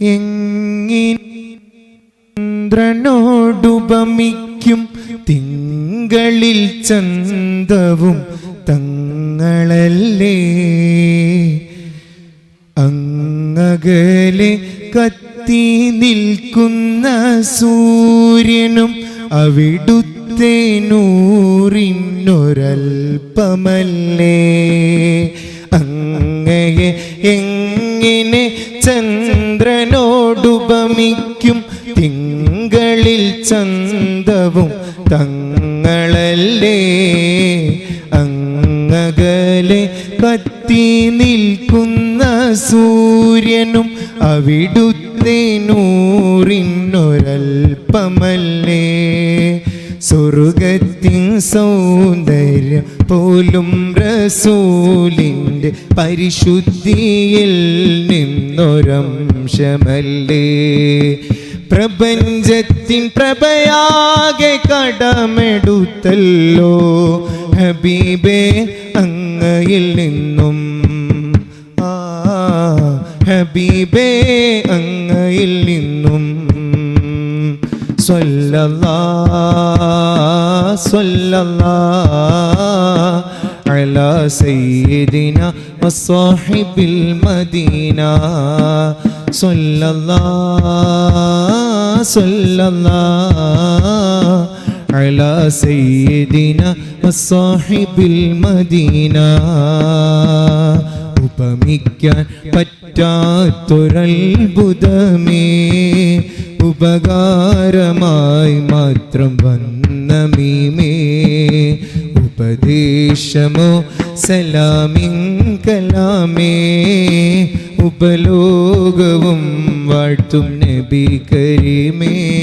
എങ്ങിന്ദ്രനോടുപമിക്കും തിങ്കളിൽ ചന്തവും തങ്ങളല്ലേ. അങ്ങകലെ കത്തി നിൽക്കുന്ന സൂര്യനും അവിടുത്തെ നൂറിനൊരൽപ്പമല്ലേ അങ്ങയെ എങ്ങനെ ചന്ദ്രനോടുപമിക്കും തിങ്കളിൽ ചന്തവും തങ്ങളല്ലേ. അങ്ങകലെ കത്തി നിൽക്കുന്ന സൂര്യനും അവിടുത്തെ നൂറിനൊരൽപ്പമല്ലേ. സ്വർഗത്തിൻ സൗന്ദര്യം പോലും റസൂലിന്റെ പരിശുദ്ധിയിൽ നിന്നൊരംശമല്ലേ പ്രപഞ്ചത്തിൻ പ്രഭയാകെ കടമെടുത്തല്ലോ. ഹബീബെ അങ്ങയിൽ നിന്നും. ആ ഹബീബെ അങ്ങയിൽ നിന്നും. സ്വല്ലല്ലാ സ്വല്ലല്ലാ على سيدنا وصاحب المدينة صلى الله صلى الله على سيدنا وصاحب المدينة ഉപമിക്കാൻ പറ്റാത്തൊരത്ഭുതമേ ഉപകാരമായി മാത്രം വന്ന മീമേ ഉപദേശമോ സലാമിൻ കലാമേ. ഉപലോകവും വാഴ്ത്തും നബി കരീമേ.